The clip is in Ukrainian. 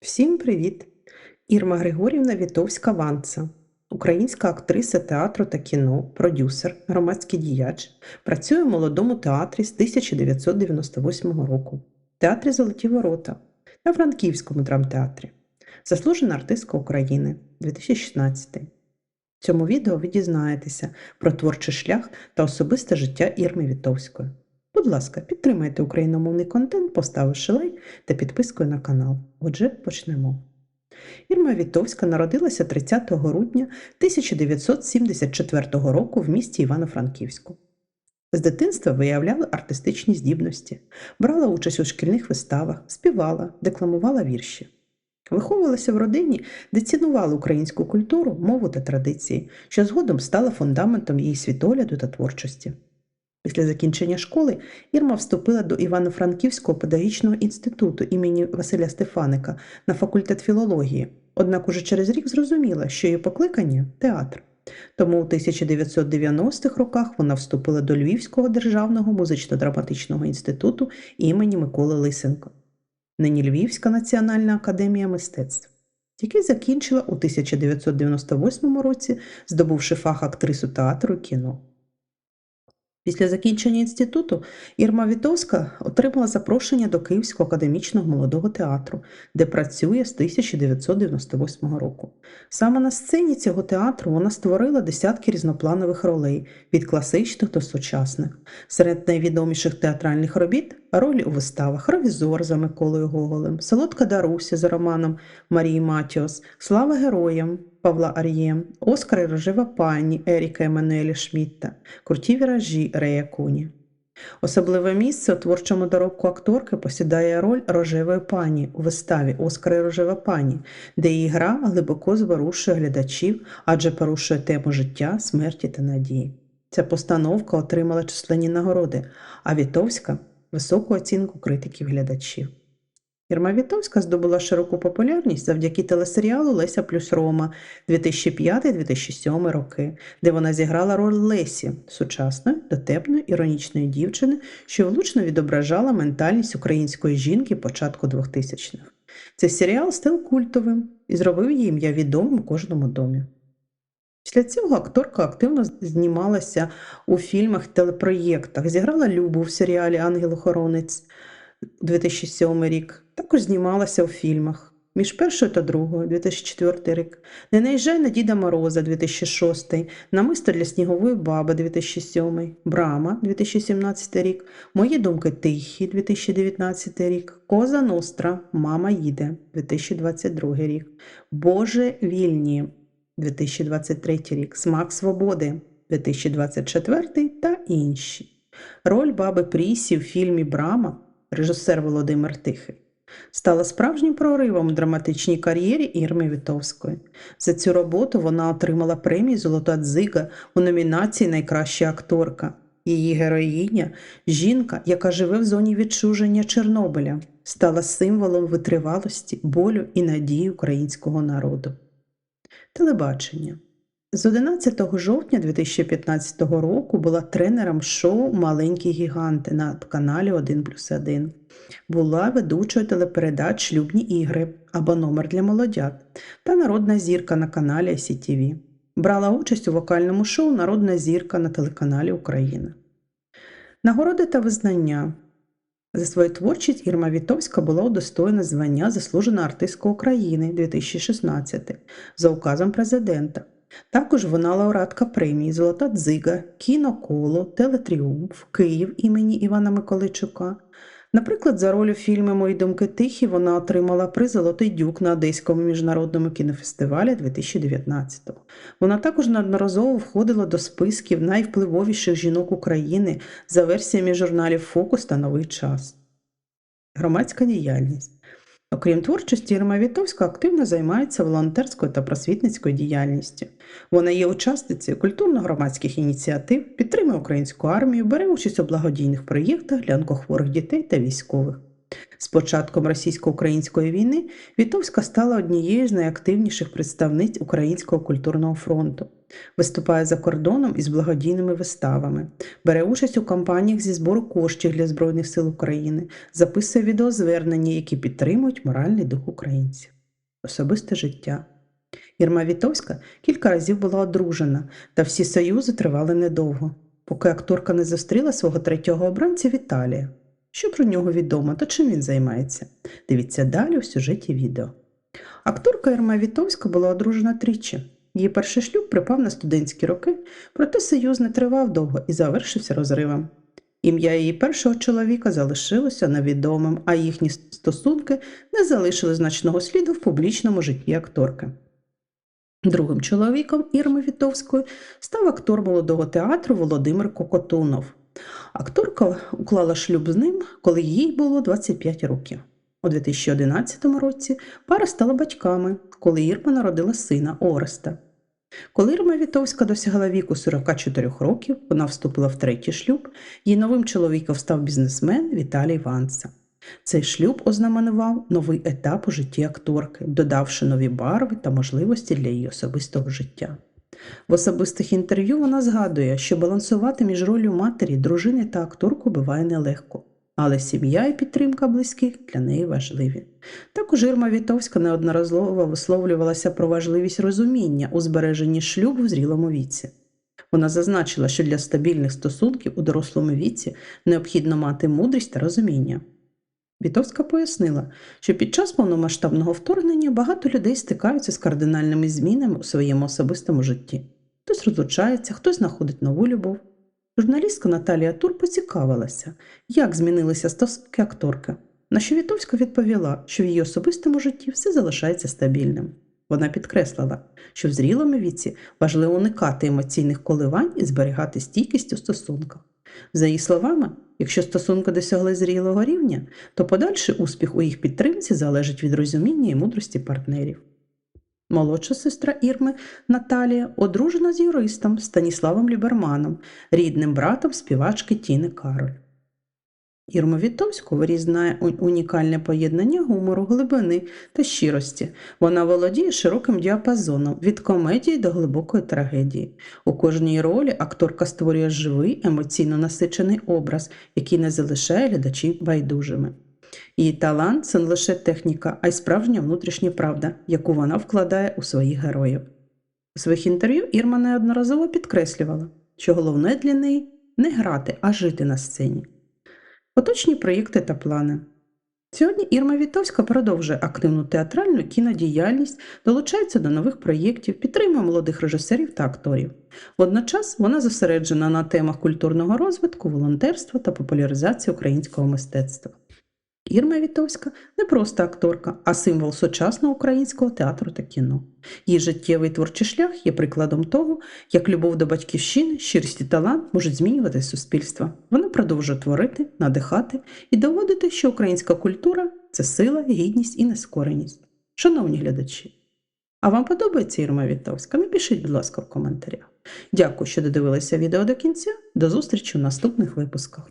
Всім привіт! Ірма Григорівна Вітовська-Ванца, українська актриса театру та кіно, продюсер, громадський діяч, працює в молодому театрі з 1998 року, театрі Золоті Ворота та Франківському драмтеатрі, заслужена артистка України 2016. В цьому відео ви дізнаєтеся про творчий шлях та особисте життя Ірми Вітовської. Будь ласка, підтримайте україномовний контент, поставивши лайк та підпискою на канал. Отже, почнемо. Ірма Вітовська народилася 30 грудня 1974 року в місті Івано-Франківську. З дитинства виявляла артистичні здібності, брала участь у шкільних виставах, співала, декламувала вірші. Виховувалася в родині, де цінували українську культуру, мову та традиції, що згодом стала фундаментом її світогляду та творчості. Після закінчення школи Ірма вступила до Івано-Франківського педагогічного інституту імені Василя Стефаника на факультет філології, однак уже через рік зрозуміла, що її покликання театр. Тому у 1990-х роках вона вступила до Львівського державного музично-драматичного інституту імені Миколи Лисенко, нині Львівська національна академія мистецтв, який закінчила у 1998 році, здобувши фах актрису театру і кіно. Після закінчення інституту Ірма Вітовська отримала запрошення до Київського академічного молодого театру, де працює з 1998 року. Саме на сцені цього театру вона створила десятки різнопланових ролей від класичних до сучасних. Серед найвідоміших театральних робіт ролі у виставах Ревізор за Миколою Гоголем, Солодка Даруся за романом Марії Матіос, Слава героям Павла Ар'є, Оскар і рожева пані Еріка Еммануеля Шмітта, Круті віражі Рея Куні. Особливе місце у творчому доробку акторки посідає роль рожевої пані у виставі Оскар і рожева пані, де її гра глибоко зворушує глядачів, адже порушує тему життя, смерті та надії. Ця постановка отримала численні нагороди, а Вітовська високу оцінку критиків глядачів. Ірма Вітовська здобула широку популярність завдяки телесеріалу Леся плюс Рома 2005-2007 роки, де вона зіграла роль Лесі, сучасної, дотепної, іронічної дівчини, що влучно відображала ментальність української жінки початку 2000-х. Цей серіал став культовим і зробив її ім'я відомим у кожному домі. Після цього акторка активно знімалася у фільмах телепроєктах, зіграла Любу в серіалі Ангел-охоронець 2007 рік. Також знімалася у фільмах між першою та другою 2004 рік, Не наїжджай на Діда Мороза 2006, Намисто для снігової баби 2007, Брама 2017 рік, Мої думки тихі 2019 рік, Коза Ностра, Мама їде 2022 рік, Боже вільні 2023 рік, Смак свободи 2024 та інші. Роль баби Прісі в фільмі Брама режисер Володимир Тихий, стала справжнім проривом у драматичній кар'єрі Ірми Вітовської. За цю роботу вона отримала премію Золота дзига у номінації Найкраща акторка. Її героїня, жінка, яка живе в зоні відчуження Чорнобиля, стала символом витривалості, болю і надії українського народу. Телебачення з 11 жовтня 2015 року була тренером шоу Маленькі гіганти на каналі 1 плюс 1. Була ведучою телепередач Шлюбні ігри або номер для молодят та народна зірка на каналі ICTV. Брала участь у вокальному шоу Народна зірка на телеканалі Україна. Нагороди та визнання. За свою творчість Ірма Вітовська була удостоєна звання Заслужена артистка України 2016 за указом президента. Також вона лауреатка премії Золота дзига, Кіноколо, Телетріумф, Київ імені Івана Миколайчука. Наприклад, за роль у фільмі Мої думки тихі вона отримала приз Золотий дюк на Одеському міжнародному кінофестивалі 2019-го. Вона також неодноразово входила до списків найвпливовіших жінок України за версіями журналів Фокус та Новий час. Громадська діяльність. Окрім творчості, Ірма Вітовська активно займається волонтерською та просвітницькою діяльністю. Вона є учасницею культурно-громадських ініціатив, підтримує українську армію, бере участь у благодійних проєктах для онкохворих дітей та військових. З початком російсько-української війни Вітовська стала однією з найактивніших представниць Українського культурного фронту. Виступає за кордоном із благодійними виставами, бере участь у кампаніях зі збору коштів для Збройних сил України, записує відеозвернення, які підтримують моральний дух українців. Особисте життя. Ірма Вітовська кілька разів була одружена, та всі союзи тривали недовго, поки акторка не зустріла свого третього обранця Віталія. Що про нього відомо та чим він займається? Дивіться далі у сюжеті відео. Акторка Ірма Вітовська була одружена тричі. Її перший шлюб припав на студентські роки, проте союз не тривав довго і завершився розривом. Ім'я її першого чоловіка залишилося невідомим, а їхні стосунки не залишили значного сліду в публічному житті акторки. Другим чоловіком Ірми Вітовської став актор молодого театру Володимир Кокотунов. Акторка уклала шлюб з ним, коли їй було 25 років. У 2011 році пара стала батьками, коли Ірма народила сина Ореста. Коли Ірма Вітовська досягла віку 44 років, вона вступила в третій шлюб, її новим чоловіком став бізнесмен Віталій Ванца. Цей шлюб ознаменував новий етап у житті акторки, додавши нові барви та можливості для її особистого життя. В особистих інтерв'ю вона згадує, що балансувати між ролью матері, дружини та акторку буває нелегко, але сім'я і підтримка близьких для неї важливі. Також Ірма Вітовська неодноразово висловлювалася про важливість розуміння у збереженні шлюбу в зрілому віці. Вона зазначила, що для стабільних стосунків у дорослому віці необхідно мати мудрість та розуміння. Вітовська пояснила, що під час повномасштабного вторгнення багато людей стикаються з кардинальними змінами у своєму особистому житті. Хтось розлучається, хтось знаходить нову любов. Журналістка Наталія Тур поцікавилася, як змінилися стосунки акторки. На що Вітовська відповіла, що в її особистому житті все залишається стабільним. Вона підкреслила, що в зрілому віці важливо уникати емоційних коливань і зберігати стійкість у стосунках. За її словами, якщо стосунки досягли зрілого рівня, то подальший успіх у їх підтримці залежить від розуміння і мудрості партнерів. Молодша сестра Ірми Наталія одружена з юристом Станіславом Ліберманом, рідним братом співачки Тіни Кароль. Ірма Вітовську вирізнає унікальне поєднання гумору, глибини та щирості. Вона володіє широким діапазоном від комедії до глибокої трагедії. У кожній ролі акторка створює живий, емоційно насичений образ, який не залишає глядачів байдужими. Її талант це не лише техніка, а й справжня внутрішня правда, яку вона вкладає у своїх героїв. У своїх інтерв'ю Ірма неодноразово підкреслювала, що головне для неї не грати, а жити на сцені. Поточні проєкти та плани. Сьогодні Ірма Вітовська продовжує активну театральну кінодіяльність, долучається до нових проєктів, підтримує молодих режисерів та акторів. Водночас вона зосереджена на темах культурного розвитку, волонтерства та популяризації українського мистецтва. Ірма Вітовська не просто акторка, а символ сучасного українського театру та кіно. Її життєвий творчий шлях є прикладом того, як любов до батьківщини, щирість і талант можуть змінювати суспільство. Вона продовжує творити, надихати і доводити, що українська культура це сила, гідність і нескореність. Шановні глядачі! А вам подобається Ірма Вітовська? Напишіть, будь ласка, в коментарях. Дякую, що додивилися відео до кінця. До зустрічі у наступних випусках.